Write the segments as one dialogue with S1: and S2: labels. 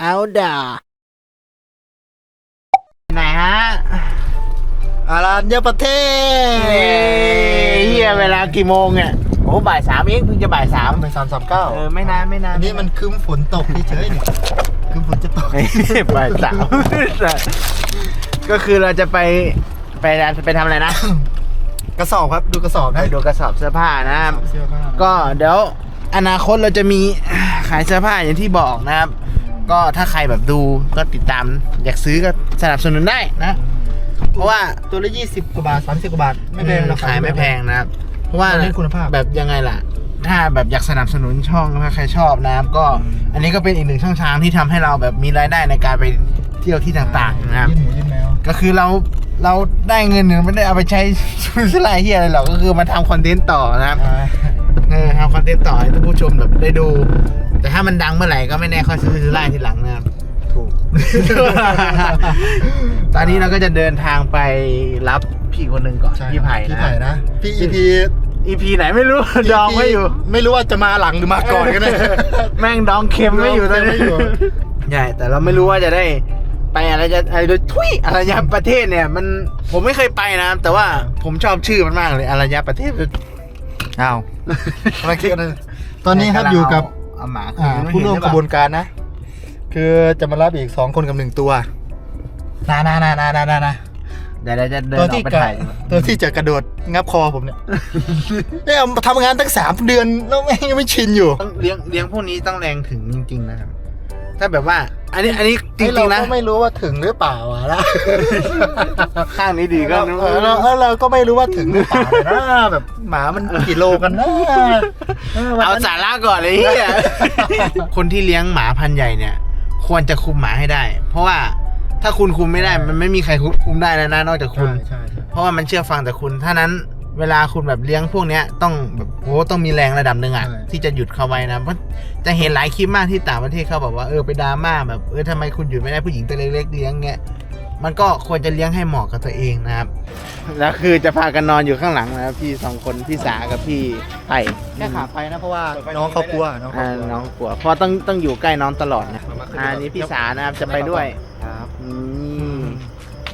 S1: เอาด่าไหนฮะ
S2: อารัญญประเทศ
S1: เฮ้ยเฮียเวลากี่โมงเนี่ยโอ้บ่ายสามเองเพิ่งจะบ่ายสาม
S2: ไปสามสามเก้า
S1: เออไม่นานไม่นาน
S2: อันนี้มันคืมฝนตกเฉยๆนี่คืมฝนจะตก
S1: เฮ้ยบ่ายสามก็คือเราจะไปไปไปทำอะไรนะ
S2: กระสอบครับดูกระสอบ
S1: ไป
S2: นะ
S1: ดูกระสอบเสื้อผ้านะครับ
S2: เสื้อผ้า
S1: ก็เดี๋ยวอนาคตเราจะมีขายเสื้อผ้าอย่างที่บอกนะครับ ก็ถ้าใครแบบดูก็ติดตาม อยากซื้อก็สนับสนุนได้นะ เพราะว่า
S2: ตัวละยี่สิบกว่าบาทสามสิบกว่าบาท ไม่แพงหรอก
S1: ขายไม่แพงนะครับ เพราะว่า
S2: เน้นคุณภาพ
S1: แบบยังไงล่ะ ถ้าแบบอยากสนับสนุนช่องถ้าใครชอบนะครับก็อันนี้ก็เป็นอีกหนึ่งช่องทางที่ทำให้เราแบบมีรายได้ในการไปเที่ยวที่ต่างๆนะครับ
S2: ยื่นหมูยื่นแมว
S1: ก็คือเราเราได้เงินเนี่ยไม่ได้เอาไปใช้ซื้ออะไรเฮียอะไรหรอกก็คือมาทำคอนเทนต์ต่อนะครับ
S2: อ่า
S1: เออทำคอนเทนต์ต่อให้ท่านผู้ชมแบบได้ดู แต่ถ้ามันดังเมื่อไหร่ก็ไม่แน่ค่อยซื้อซื้อไล่ทีหลังนะครับ
S2: ถูก
S1: ตอนนี้เราก็จะเดินทางไปรับพี่คนหนึ่งก่อน
S2: ใช่
S1: พี่ไผ่
S2: พี่
S1: นะ
S2: ไผ่นะพี่อีพี
S1: อีพีไหนไม่รู้ ดองไม่อยู่
S2: ไม่รู้ว่าจะมาหลังหรือมาก่อนกันนะ
S1: แม่งดองเค็มไม่อยู่ตอน
S2: ไม่
S1: นี้
S2: อยู่
S1: ใช่แต่เราไม่รู้ว่าจะได้ไปอะไรจะอะไรโดยทุยอารยประเทศเนี่ย มันผมไม่เคยไปนะแต่ว่าผมชอบชื่อมันมากเลยอารยประเทศ
S2: อ้าว อะไรคิดกันนะตอนนี้ครับอยู่กับ
S1: เอาหมา
S2: อ่า
S1: คืน
S2: ผู้ร่วม
S1: เห็นห
S2: ก
S1: อ
S2: ระ
S1: เป
S2: บ
S1: ล่า
S2: วนการนะ คือจะมารับอีกสองคนกับหนึ่งตัวนานานานานานานา
S1: เดี๋ยวเราจะเดิน
S2: ตัว
S1: ออ
S2: ที่
S1: กไป
S2: กระ
S1: ถ่าย
S2: ตัวที่จะกระโดดงับคอผมเนี่ย เนี่ยทำงานตั้งสามเดือนแล้วแม่งยังไม่ชินอยู่
S1: ต้องเลี้ยงเลี้ยงพวกนี้ต้องแรงถึงจริงๆนะครับ ถ้าแบบว่าอันนี้อันนี้จ
S2: ให้
S1: ริงๆ
S2: เรา
S1: นะ
S2: ก็ไม่รู้ว่าถึงหรือเปล่าวะนะ
S1: ข้างนี้ดีก็
S2: เออเราเออเราก็ไม่รู้ว่าถึงหรือเปล่านะแบบหมามันกี่โลกันนะเออวัน
S1: เอา
S2: นั้น
S1: สาระก่อนเลยเฮียคนที่เลี้ยงหมาพันธุ์ใหญ่เนี่ย ควรจะคุมหมาให้ได้ เพราะว่าถ้าคุณคุมไม่ได้ มันไม่มีใครคุมได้แล้วนะนอกจากคุณ
S2: ใช่ใช่
S1: เพราะว่ามันเชื่อฟังแต่คุณถ้านั้น เวลาคุณแบบเลี้ยงพวกเนี้ยต้องแบบโอ้ต้องมีแรงระดับหนึ่งอะที่จะหยุดเขาไว้นะเพราะจะเห็นหลายคลิปมากที่ต่างประเทศเขาบอกว่าเออไปดราม่าแบบเออทำไมคุณหยุดไม่ได้ผู้หญิงตัวเล็กๆเลี้ยงเงี้ยมันก็ควรจะเลี้ยงให้เหมาะกับตัวเองนะครับแล้วคือจะพากันนอนอยู่ข้างหลังนะครับพี่สองคนพี่สากับพี่ไผ่
S2: แค่ขาไปนะเพราะว่าน้องเขากลัวน้องเขา
S1: อ่าก
S2: ลัว
S1: น้องกลัวเพราะต้องต้องอยู่ใกล้น้องตลอดนะอ่านี่พี่สานะครับจะไปด้วย
S2: ครับ
S1: นี่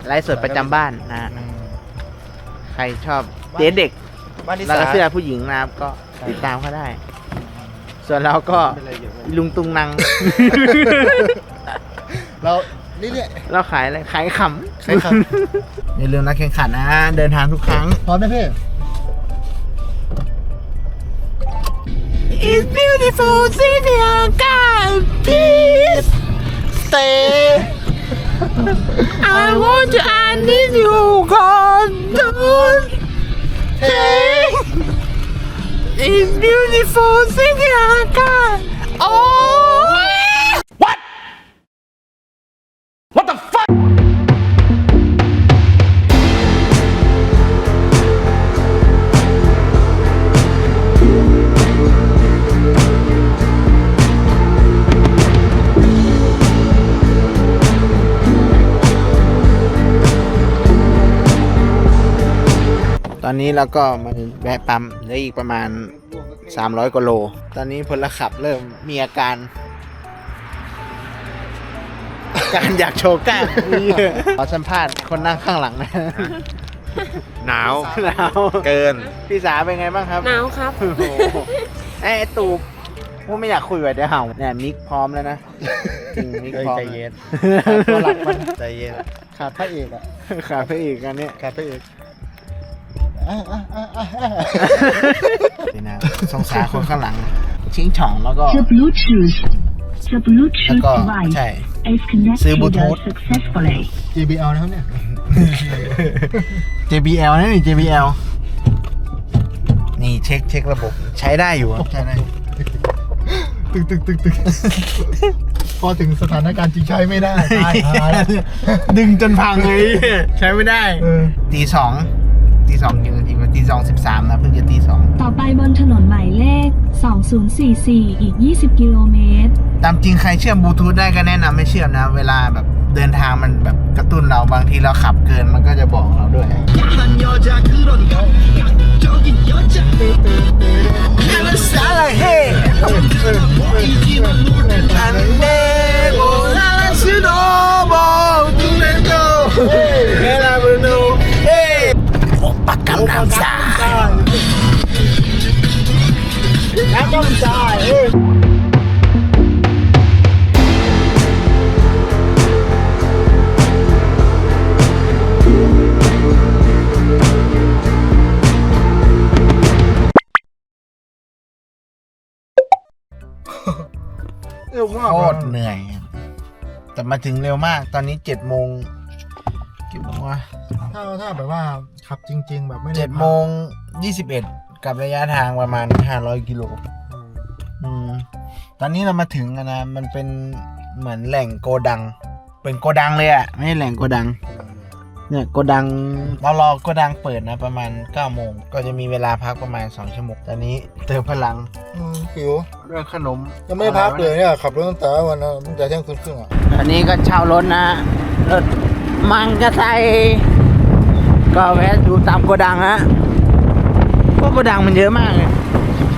S1: ไลฟ์สดประจำบ้านนะใครชอบ เจ๊เด็ก
S2: บ้านที่
S1: แล้ว
S2: สา
S1: ก็เสื้อผู้หญิงนะครับก็ติดตามเขาได้ ส่วนเราก็ลุงตุงนัง
S2: เราเรื่อย
S1: เราขายอะไรขายขำ
S2: ขายข
S1: อย่าลืมนักแข่งขันนะเดินทางทุกครั้ง
S2: ๆพร้อมไหมพี่
S1: It's beautiful city of God peace
S2: stay
S1: I want to I need you God don't take It's beautiful. Of Oh! What? What the fuck นนี้เราก็มาแวะปั๊มเหลืออีกประมาณ 300กว่าโล ตอนนี้พลขับเริ่มมีอาการ การอยากโชว์กล้ามขอสัมภาษณ์คนนั่งข้างหลังนะ
S2: หนาว
S1: หนาว
S2: เกิน
S1: พี่สาเป็นไงบ้างครับ
S3: หนาวครับ
S1: โอ้โหไอ้ตูบพูดไม่อยากคุยกับเดี๋ยวเห่าเนี่ยมิกพร้อมแล้วนะจริงมิกพร้อม
S2: ใจเย็น
S1: แล้ว
S2: ตัวหลักมันใจเย็นขาดพระเอกอะ
S1: ขาพระเอกอันเนี้ย
S2: ขาดพระเอกอะอะอะอะ
S1: นี่นะสงสารคนข้างหลัง ชิงช่องแล้วก็
S4: The Bluetooth, the Bluetooth
S1: ก็
S4: device
S1: ใช่
S4: is
S1: ซื้อ
S4: connected
S1: Bluetooth
S4: successfully.
S2: JBL นะครับเนี่ย
S1: JBL นะนี่ JBL นี่เช็คเช็คระบบ ใช้ได้อยู่ครับใช้ได้
S2: ตึกตึกตึกตึกพอถึงสถานการณ์จริงใช้ไม่ได้ตายตาย
S1: ดึงจนพังเลย ใช้ไม่ได้
S2: เออ
S1: ตีสองตีสองกี่น ตีสองสิบสามนะเพิ่งจะตีสอง
S4: ต่อไปบนถนนหมายเลข 2044 อีก 20 กิโลเมตร
S1: ตามจริงใครเชื่อมบลูทูธได้ก็แนะนำให้เชื่อมนะ เวลาแบบเดินทางมันแบบกระตุ้นเราบางทีเราขับเกินมันก็จะบอกเราด้วย
S2: เออ มาก
S1: โคตรเหนื่อยครับแต่มาถึงเร็วมาก ตอนนี้เจ็ดโมงกี่โมงวะ
S2: ถ้าถ้าแบบว่าขับจริง ๆ แบบไม่ได้
S1: เจ็ดโมงยี่สิบเอ็ดกับระยะทางประมาณห้าร้อยกิโล
S2: อืม
S1: อืมตอนนี้เรามาถึงอะนะ มันเป็นเหมือนแหล่งโกดัง เป็นโกดังเลยอะไม่ใช่แหล่งโกดัง เนี่ยโกดังเรารอโกดังเปิดนะประมาณ9ก้าโมงก็จะมีเวลาพักประมาณ2ชั่วโมงตอนนี้เติมพลัง
S2: อืมหิว
S1: ด้วยขนม
S2: ยังไม่ได้พักเลยเนี่ยขับรถตั้งแต่วันนั้นตั้งแต่เที่ยงคืนครึ่งอะ
S1: อันนี้ก็เช่ารถนะรถมังกะไซก็แวะดูตามโกดังฮะเพราะโกดังมันเยอะมากเลย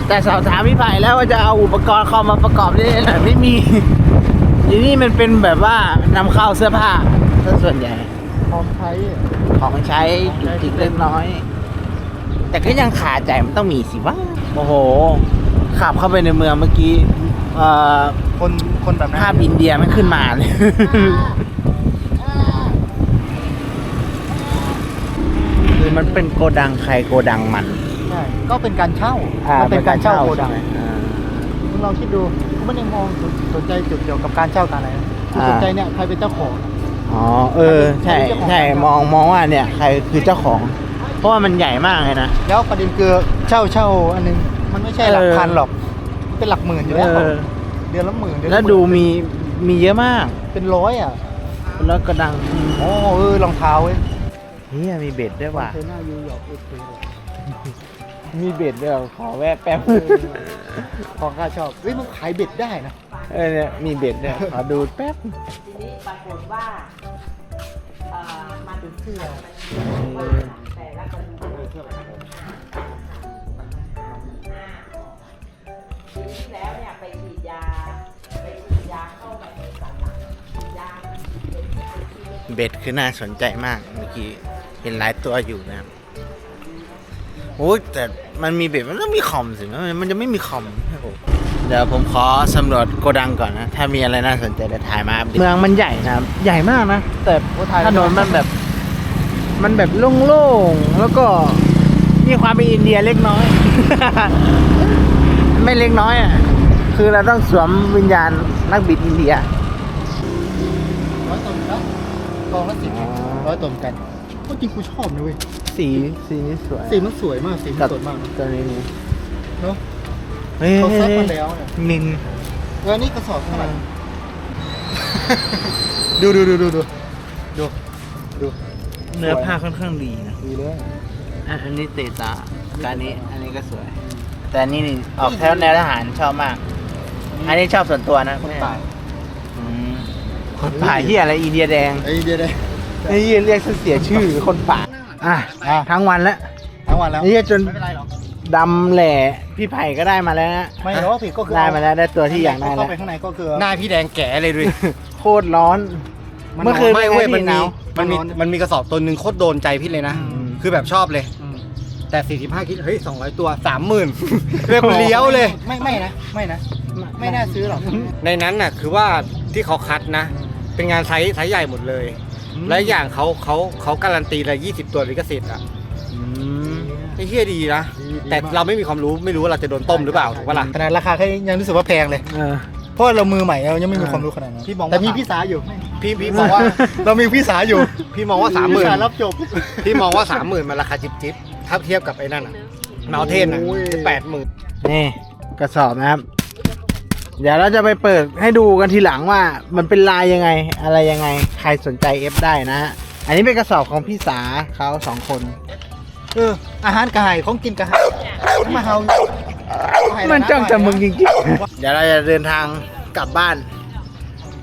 S1: แต่สอบถามพี่ไผ่แล้วว่าจะเอาอุปกรณ์เข้ามาประกอบได้ไหมไม่มีทีนี่มันเป็นแบบว่านำเข้าเสื้อผ้าซะส่วนใหญ่
S2: พร้อมใช้
S1: ของใช้จุกจิกเล็กน้อย แต่ก็ยังขาดใจมันต้องมีสิวะโอ้โห ขับเข้าไปในเมืองเมื่อกี้เอ่อ
S2: คนคนแบบนั้น
S1: ภาพอินเดียมันขึ้นมาเลยคือมันเป็นโกดังใครโกดังมัน
S2: ใช่ก็เป็นการเช่า
S1: อ่
S2: มันเป็นการเช่าโกดัง
S1: ใช่ไหมอ่า
S2: คุณลองคิดดูคุณไม่ได้มองสนใจจุดเกี่ยวกับการเช่าการอะไรนะคุณ
S1: อ่า
S2: สนใจเนี่ยใครเป็นเจ้าของ
S1: อ๋อ เออ ใช่ใช่มองมองว่าเนี่ย ใครคือเจ้าของ เพราะว่ามันใหญ่มากเลยนะ
S2: แล้วประเด็นคือเช่าเช่าอันนึง มันไม่ใช่หลัก
S1: เออ
S2: พันหรอกมันเป็นหลักหมื่นอยู่แล้ว
S1: เออ
S2: เดือนละหมื่นเอน
S1: แล้
S2: ละ
S1: ว
S2: หมื่น
S1: ดูมีมีเยอะมาก
S2: เป็นร้อยอะ
S1: แล้วกระดัง
S2: โอ้เออรองเท้าเว้ย
S1: เฮียมีเบ็ดด้วยว่ะ
S2: เทน่ายูยอร์กเอสเมี
S1: เบ็ดด้วยเหรอขอแวะแป๊บ
S2: ของข้าชอบเฮ้ยมันขายเบ็ดได้นะ
S1: เออเนี่ยมีเบ็ดด้วยขอดูแป๊บ
S3: ทีนี้ปรากฏว่าเอ่อมันเสื่อมว่าแต่ละกระดูกปีที่แล้วเนี่ยไปฉีดยาไปฉีดยาเข้าไปในสันหลังยาเป็นที่
S1: เบ็ดคือน่าสนใจมากเมื่อกี้เห็นหลายตัวอยู่นะครับโอ้ยแต่มันมีเบ็ดมันต้องมีคอมสินะมันจะไม่มีคอมครับผม เดี๋ยวผมขอสำรวจโกดังก่อนนะ ถ้ามีอะไรน่าสนใจเดี๋ยวถ่ายมาอัปเดตเมืองมันใหญ่นะครับใหญ่มากนะ แต่ถนนมันแบบ มันแบบโล่งๆ แล้วก็มีความเป็นอินเดียเล็กน้อย ไม่เล็กน้อยอะ คือเราต้องสวมวิญญาณนักบิดอินเดีย
S2: ร้อยตมนะกองละสิบ
S1: อ๋อ
S2: ร้อยตมกันก็จริงกูชอบนะเว้ย
S1: สีสีนี้สวย
S2: สีมันสวยมาก สีมันสดมาก
S1: ตัวนี้นี่
S2: เนาะ
S1: เฮ้ย
S2: เขาซักมาแล้วเนี่ย
S1: นิน
S2: เออนี่กระสอบเท่าไหร่ดูดูดูดูดูดูดู
S1: เนื้อผ้าค่อนข้างดีนะ
S2: ดีเลย
S1: อะอันนี้เตะตาแต่อันนี้อันนี้ก็สวย แต่อันนี้นี่ออกแถวแนวทหารชอบมาก อันนี้ชอบส่วนตัวนะ
S2: คนตาย
S1: อืมคนป่าเฮียอะไรอินเดียแดง
S2: ไอ้เดียได้
S1: ไอ้เฮียเรียกซะเสียชื่อคนป่าอะ
S2: อะ
S1: ทั้งวันแล้ว
S2: ทั้งวันแล้ว
S1: ไอ้เฮียจน
S2: ไม่เป็นไรหรอก
S1: ดำแหล่พี่ไผ่ก็ได้มาแล้วนะ
S2: ไม่หรอกผิดก็คือ
S1: ได้มาแล้วได้ตัวที่อยากได้
S2: เข้า
S1: แล้ว
S2: ไปข้างในก็คือ
S5: หน้าพี่แดงแก่เลยด้วย
S1: โคตรร้อน เมื่อคืน
S5: ไม่
S1: เป็นไง
S5: เว้ยมัน
S1: พี่ห
S5: มี
S1: นาว
S5: มันมี
S2: มันร้อน
S5: มันมีกระสอบตัวหนึ่งโคตรโดนใจพี่เลยนะ
S1: อืม
S5: คือแบบชอบเลย
S2: อืม
S5: แต่ 45 คิด เฮ้ย 200 ตัว 30,000เรียบเลี้ยวเลย
S2: ไม่ไม่นะไม่นะ ไม่น่าซื้อหรอก
S5: ในนั้นน่ะคือว่าที่เขาคัดนะ เป็นงานไซส์ไซส์ใหญ่หมดเลย และอย่างเขาเขาเขาการันตีเลย 20 ตัวลิขสิทธิ์อะ
S1: อืม
S5: ไอ้เฮียดีนะ
S2: ดีดี
S5: แต่
S2: มาก
S5: เราไม่มีความรู้ไม่รู้ว่าเราจะโดนต้มหรือเปล่าถูกปะล่ะ
S2: ขนาดราคาแค่ยังรู้สึกว่าแพงเลย
S1: เออ
S2: เพราะเรามือใหม่เรายังไม่มีความรู้ขนาดนั้น
S5: พี่มองว่า
S2: แต่มีพี่สาอยู่
S5: พี่พี่มองว่า
S2: เรามีพี่สาอยู่
S5: พี่มองว่า
S2: พี่สา
S5: 30,000
S2: รับจบ
S5: พี่มองว่า30,000มันราคาจิบจิบถ้าเทียบกับไอ้นั่นอะเมาเทนอะ
S2: โอ้ย
S5: แปดหมื่น
S1: นี่กระสอบนะครับ เดี๋ยวเราจะไปเปิดให้ดูกันทีหลังว่า มันเป็นลายยังไง อะไรยังไง ใครสนใจเอฟได้นะฮะอันนี้เป็นกระสอบของพี่สาเขาสองคน
S2: เอออาหารกระหายของกินกระหายมาเฮา
S1: มันจ้องจะมึงจริงๆเดี๋ยวเราจะเดินทางกลับบ้าน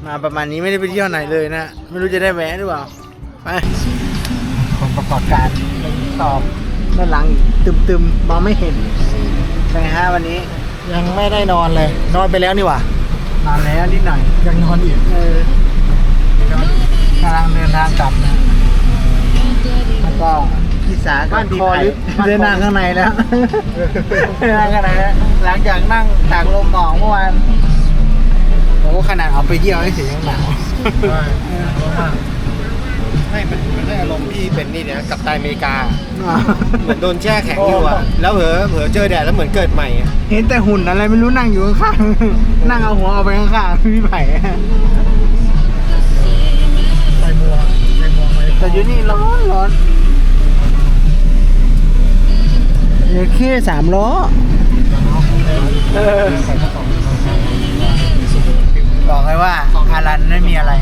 S1: มาประมาณนี้ไม่ได้ไปเที่ยวไหนเลยนะ ไม่รู้จะได้แวะหรือเปล่าไปผลประกอบการสอบด้านหลังตึมๆมองไม่เห็นเป็นไงฮะวันนี้
S2: ยังไม่ได้นอนเลย นอนไปแล้วนี่หว่าน
S1: อนแล้วนิดหน่อย
S2: ยังนอนอีก
S1: เออกำลังเดินทางกลับนะแล้วก็ พี่สากับ
S2: บ้าน
S1: พี่
S2: คอ
S1: ไผ่
S2: ลึกบ้านคอ
S1: เดินทางข้างในแล้วเดินทางข้างในแล้วหลังจากนั่งตากลมหมอกเมื่อวานโอ้ขนาดเอาไปเที่ยวให้เสียยังหนาว
S2: ใช่
S5: ให้มันมันให้อารมณ์พี่เป็นนี่เนี่ยกับตายอเมริกาเหมือนโดนแช่แข็งอยู่อะแล้วเผลอเผลอเจอแดดแล้วเหมือนเกิดใหม่อะ
S1: เห็นแต่หุ่นอะไรไม่รู้นั่งอยู่ข้างๆนั่งเอาหัวเอาไปข้างๆพี่ไผ่
S2: ใส่หมวกใส่หมวกไหม
S1: แต่อยู่นี่ร้อนร้อน เดี๋ยวแค่สามล้อ บอกเลยว่าอารันไม่มีอะไร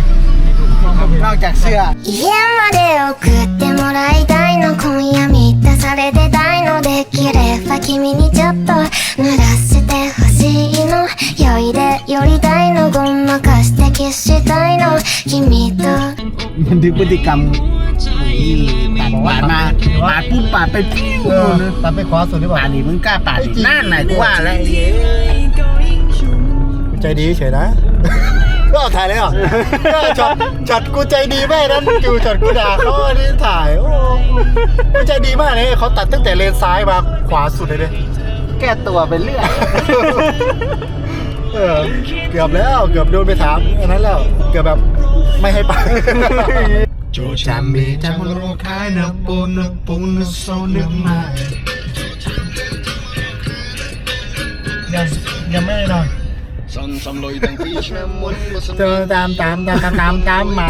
S1: นอกจากเสื้อ
S6: 家まで送ってもらいたいの今夜満たされてたいのできれば君にちょっと濡らしてほしいの酔いで寄りたいのごまかしてキスしたいの君と
S1: บันทึกพฤติกรรมนี่ปาดปาดมาปาดปุ๊บปาดไปปิ้ว
S2: เออตามไปขวาสุดดีกว่า
S1: ปาดดิมึงกล้าปาดดินั่นไหนกูว่าแล้วไอ้เหี้ย
S2: กูใจดีเฉยนะก็ถ่ายเลยเหรอก็ช็อตช็อตกูใจดีแม่นั้นอยู่ช็อตกูด่าเขาอันนี้ถ่ายโอ้กูใจดีมากเลยเขาตัดตั้งแต่เลนซ้ายมาขวาสุดเลยเนี่ย
S1: แก้ตัวไปเรื่อย
S2: เออ เกือบแล้ว เกือบโดนไปถามอันนั้นแล้ว เกือบแบบไม่ให้ไป
S1: Jambi jamro kai na pun pun so ne mai
S2: ยังยังไม่ได้นอน เจอตามตามตามตามตามตามมา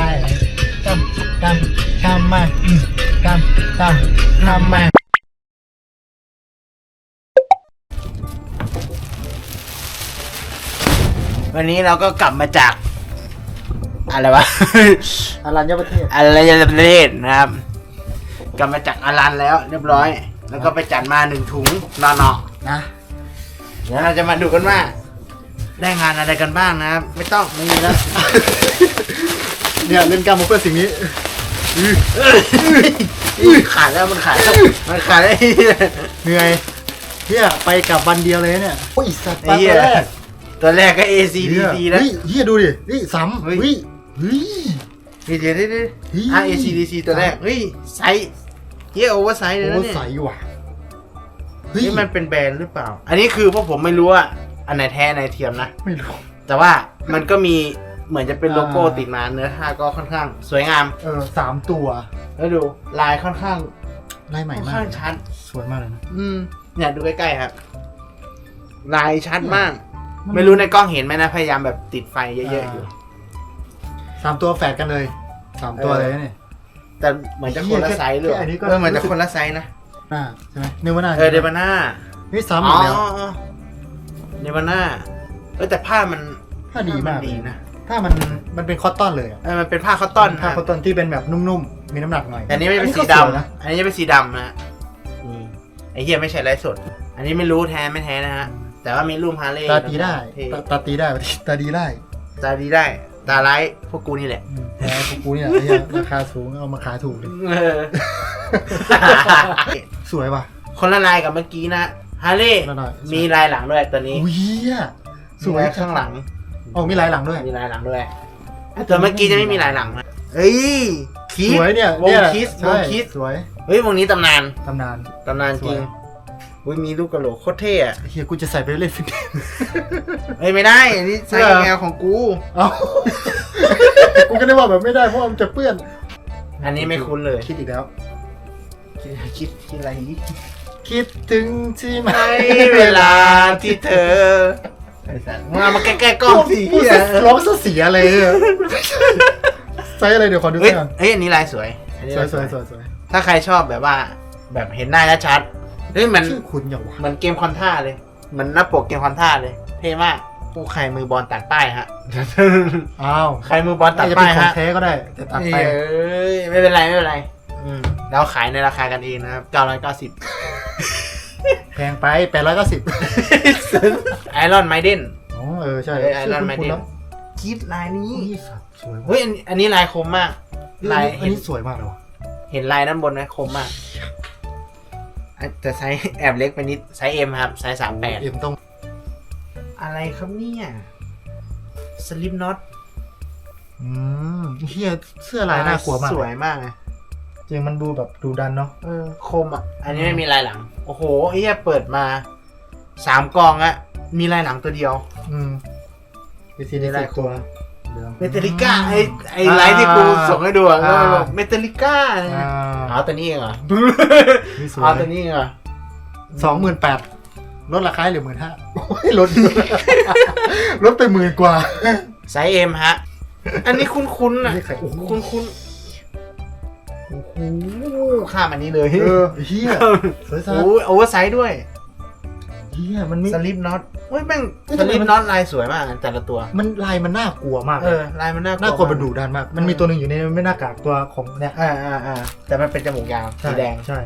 S2: ตามตามตามมาอืมตามตามตามมา
S1: วันนี้เราก็กลับมาจาก อะไรวะ
S2: อารัญญประเทศ
S1: อรัญญประเทศนะครับ กลับมาจากอารันแล้ว เรียบร้อย แล้วก็ไปจัดมาหนึ่งถุงนอนๆนะเดี๋ยวเราจะมาดูกันว่า ได้งานอะไรกันบ้างนะครับ ไม่ต้องไม่มีแล้ว
S2: เนี่ยเล่นกรรมมาเพื่อสิ่งนี้
S1: ขาดแล้วมันขาดแล้วมันขาดแล้ว
S2: เหนื่อยเฮียไปกลับวันเดียวเลยเนี่ยโอ้ยสัตว์
S1: ไอ้
S2: ปลา
S1: เหี้
S2: ตั
S1: ยว
S2: แรก
S1: ตัวแรกก็ ACDC นะ
S2: เฮ้ยเฮียดูดิ นี่ซ้ำ
S1: เฮ้
S2: เฮ้
S1: ย
S2: ยเฮ้ย
S1: เดี๋ยวเดี๋ยวเดี๋ยวเดี๋ยว
S2: เฮ้ย
S1: อะ ACDC ตัวแรก เฮ้ยไซส์เฮียโอเวอร์ไซส์เลย
S2: โอ้
S1: นะเนี่ย
S2: ใสว่ะ เฮ้ย
S1: นี่มันเป็นแบรนด์หรือเปล่า อันนี้คือพวกผมไม่รู้ว่าอันไหนแท้อันไหนเทียมนะ
S2: ไม่รู้
S1: แต่ว่ามันก็มีเหมือนจะเป็นโลโก้
S2: อ่า
S1: ติดมาเนื้อผ้าก็ค่อนข้าง สวยงาม
S2: เออสามตัว
S1: แล้วดูลายค่อนข้าง
S2: ลายใหม่
S1: ค่อน
S2: มา
S1: ข้ากงชัด
S2: สวยมากเลยนะ
S1: อืมเนี่ยดูใกล้ๆครับลายชัดมาก ไม่รู้ในกล้องเห็นไหมนะ พยายามแบบติดไฟเยอะๆอยู่
S2: สามตัวแฝดกันเลยสามตัว
S1: เออ
S2: เลยเนี่ย
S1: แต่เหมือนจะคนละไซส์เลย
S2: แค่อันนี้ก็
S1: เออเหมือนจะคนละไซส์นะ
S2: หน้าใช่ไหมเนวาน่า
S1: เออเดบาน่า
S2: นี่ซ้ำ
S1: อ๋
S2: อี
S1: อก
S2: แล้ว
S1: เดบาน่าเออแต่ผ้ามัน
S2: ผ้าดีมาก
S1: นดีนะ
S2: ถ้ามันมันเป็นคอตตอนเลยอะ
S1: เออมันเป็นผ้าคอตตอน
S2: ผ้า
S1: นะ
S2: คอตตอนที่เป็นแบบนุ่มๆ มีน้ำหนักหน่อย
S1: แต่อันนี้ไม่เป็นสี
S2: ก็สวย
S1: ดำ
S2: นะ
S1: อันนี้จะเป็นสีดำนะนี่ไอ้เหี้ยไม่ใช่ไรสด อันนี้ไม่รู้แท้ไม่แท้นะฮะ แต่ว่ามีรูปฮาร์เลย์
S2: ตาตีได้
S1: เท่
S2: ตาตาตีได้ตาดีได้
S1: ตาดีได้ ตาร้ายพวกกูนี่แหละ
S2: อืมแต่พวกกูเนี่ยไอ้เหี้ยราคาสูงเอามาขายถูกเลย
S1: เออ
S2: สวยว่ะ
S1: คนละลายกับเมื่อกี้นะฮาร์เลย์
S2: ละลาย
S1: มีลายหลังด้วยตัวนี้
S2: อุ้ยเหี้ยสวย
S1: มีข้างหลัง
S2: โอ้มีลายหลังด้วย
S1: มีลายหลังด้วยตัวเมื่อกี้จะไม่มีลายหลังนะเฮ้ยคิ
S2: ส
S1: ด
S2: วยเนี่ยว
S1: ง
S2: เนี่ย
S1: คิสว
S2: ใช่
S1: งคิส
S2: สวย
S1: เฮ้ยวงนี้ตำนาน
S2: ตำนาน
S1: ตำนานจริง
S2: สวย
S1: อุ้ยมีลูกกระโหลกโคตรเท่อะ
S2: เฮียกูจะใส่ไปเล่นฟิตเนส
S1: เฮ้ยไม่ได้อันนี่ใส่
S2: เหรอ
S1: แนวของกู
S2: เอากูก็ได้ว่าแบบไม่ได้เพราะว่ามันจะเปื้อน
S1: อันนี้ไม่คุ้นเลย
S2: คิดอีกแล้ว
S1: คิดคิดคิดอะไรอีก
S2: คิดถึงใช่ไหม
S1: ให้เวลาที่เธอไอ้สัตว์มึงเอามาใกล้ๆกล้องสิ
S2: พูด
S1: เหี้ย
S2: ซะร้องซะเสียเลยอะไซส์อะไรเดี๋ยวขอดู
S1: เฮ้ย
S2: ก่อน
S1: เฮ้ยอันนี้ลายสวยอันนี้
S2: สว
S1: ลายย
S2: ส
S1: ส
S2: ว
S1: วยย
S2: สวยสวย
S1: ถ้าใครชอบแบบว่า แบบเห็นหน้าชัดๆ เฮ้ยมัน
S2: ชื่อคุณอย่างวะ
S1: เหมือนเกมคอนท่าเลยเหมือนหน้าปกเกมคอนท่าเลย เท่มากผู้ใครมือบอลตัดป้ายฮะ
S2: อ้าว
S1: ใครมือบอลตั
S2: อา
S1: ด
S2: จจะเป็
S1: ป้านย
S2: ของ
S1: ฮะ
S2: แท้ก็ได้ แต่ตัดไป
S1: เอ้ยไม่เป็นไรไม่เป็นไร อืมเราขายในราคากันเองนะครับ990
S2: แพงไปแปดร้อยเก้าสิบ
S1: ไอรอนไมเดน
S2: อ๋อเออใช่
S1: ไอ
S2: ชื่
S1: ร
S2: อ
S1: อน
S2: คุณ
S1: ไม
S2: คุ
S1: เด
S2: ณ
S1: น
S2: แล้ว
S1: คิดลายนี้
S2: นี่สัตว์สวย
S1: เฮ้ยอันอันนี้ลายคมมากลาย
S2: อัน
S1: เห็น
S2: นี้สวยมากเลยวะ
S1: เห็นลายด้านบนไหมคมมาก อะแต่ไซส์แอบเล็กไปนิดไซส์เอ็มครับไซส์สามแปด
S2: เอ็มต้อง
S1: อะไรครับเนี่ยสลิปน็อต
S2: อืมเฮียเสื้อลายน่ากลัวมาก
S1: สวยมากเลย
S2: จริงมันดูแบบดูดันเนาะ
S1: เออคมอะ อันนี้ไม่มีลายหลัง โอ้โหไอ้เหี้ยเปิดมาสามกองอะมีลายหลังตัวเดียว
S2: อืมดีซี
S1: มี
S2: ดี
S1: ลา
S2: ซี
S1: ยค
S2: ตัว
S1: ม
S2: เหลือง
S1: เมทัลิก้าไอไอไลท์ที่กูส่งให้ดูอะ
S2: อ่า
S1: เมทัลิก้า
S2: อ่า
S1: เอาตัวนี้เองเหรอ
S2: นี่สว
S1: เอา
S2: ย
S1: ตัวนี้เองเหรอ
S2: สองหมื่นแปดลดราคาให้เหลือหมื่นห้าโอ้ยลดลดไปหมื่นกว่า
S1: ไซส์เอ็มฮะ อันนี้คุ้นๆอะ
S2: นี่ใครโอ้โห
S1: คุ้นๆโอ้โหข้ามอันนี้เลย
S2: เออเฮียสวยสัส
S1: โอ้โอเวอร์ไซส์ด้วย
S2: เฮียมันไม่
S1: สลิปน็อตเฮ้ยแม่ง
S2: เฮ้ย
S1: ส
S2: ทำไม
S1: ลิป
S2: มัน
S1: น็อตลายสวยมากแต่ละตัว
S2: มันลายมันน่ากลัวมาก
S1: เออลายมันน่ากลัว
S2: น่ากลัว
S1: ม
S2: มันดุดันมาก มันมีตัวหนึ่งอยู่ในไม่หน้ากากตัวของเนี่ย
S1: อ่าอ่าอ่าแต่มันเป็นจมูกยาว
S2: ใช่
S1: สีแดง
S2: ใช่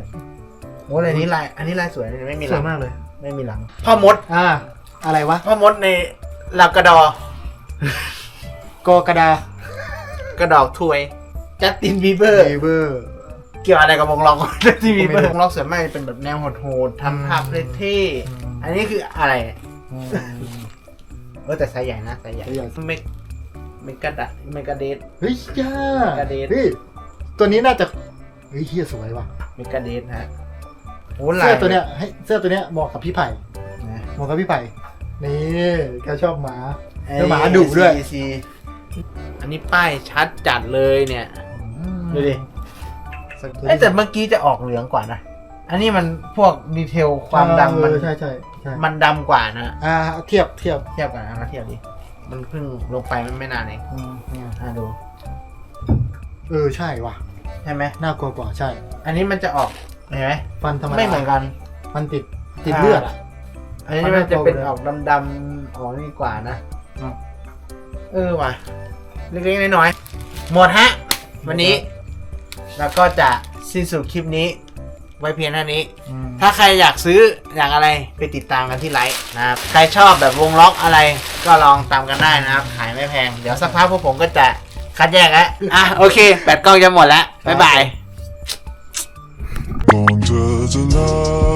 S1: โอ้ยอันนี้ลายอันนี้ลายสวยนะไม่มีห
S2: ส
S1: ลั
S2: วย
S1: ง
S2: มากเลย
S1: ไม่มีหลังพ่อมด
S2: อ่าอะไรวะ
S1: พ่อมดในลากระดอก
S2: อกระดาก
S1: ระดอกถวยจัสตินบีเบอร์
S2: เบเบอร์
S1: เกี่ยวอะไรกับวงล็อกจัสตินบีเบอ
S2: ไม่
S1: ร์
S2: รู้
S1: วงล็อกส่วนมากจะเป็นแบบแนวโหดๆทำภาพเท่ๆอันนี้คืออะไรเนี่ยเออแต่ไซส์ใหญ่นะไซส์ใหญ่
S2: ไซส์ใหญ่
S1: เมกเมกาดะเมกาเดท
S2: เฮ้ยย่าก
S1: ระเด็น
S2: เฮ้ยตัวนี้น่าจะเฮ้ยเฮียสวยว่ะ
S1: เมกาเดทฮะโอ้
S2: เสื้อตัวเนี้ยให้เสื้อตัวเนี้ยเหมาะกับพี่ไผ่
S1: นะ
S2: เหมาะกับพี่ไผ่นี่แกชอบหมาแล้วหมาดุด้วย
S1: ไอ้ CC อันนี้ป้ายชัดจัดเลยเนี่ยดูดิ
S2: สักตัว
S1: เอ้ยแต่เมื่อกี้จะออกเหลืองกว่านะ อันนี้มันพวกดีเทลความดำมัน
S2: เออใช่ใช่ใช่
S1: มันดำกว่านะ
S2: อ่าเทียบเทียบ
S1: เทียบกันนะมาเทียบดิ มันเพิ่งลงไปมันไม่นานเอง
S2: อืมเนี่ย
S1: อะดู
S2: เออใช่ว่ะ
S1: ใช่ไหม
S2: น่ากลัวกว่าใช่
S1: อันนี้มันจะออกเห็นไหม
S2: ฟันธรรมดา
S1: ไม่เหมือนกัน
S2: มันติดติดเลือดอะ
S1: อันนี้มันจะเป็นออกดำๆออกนี่กว่านะ
S2: อืม
S1: เออว่ะ เล็กๆน้อยๆหมดฮะ วันนี้ แล้วก็จะสิ้นสุดคลิปนี้ ไว้เพียงเท่านี้
S2: อืม
S1: ถ้าใครอยากซื้ออยากอะไรไปติดตามกันที่ไลฟ์นะครับ ใครชอบแบบวงล็อกอะไรก็ลองตามกันได้นะครับ ขายไม่แพง เดี๋ยวสักพักพวกผมก็จะคัดแยกแล้ว อะ โอเคแบตกล้องจะหมดแล้ว บ๊ายบาย
S7: Gone to the love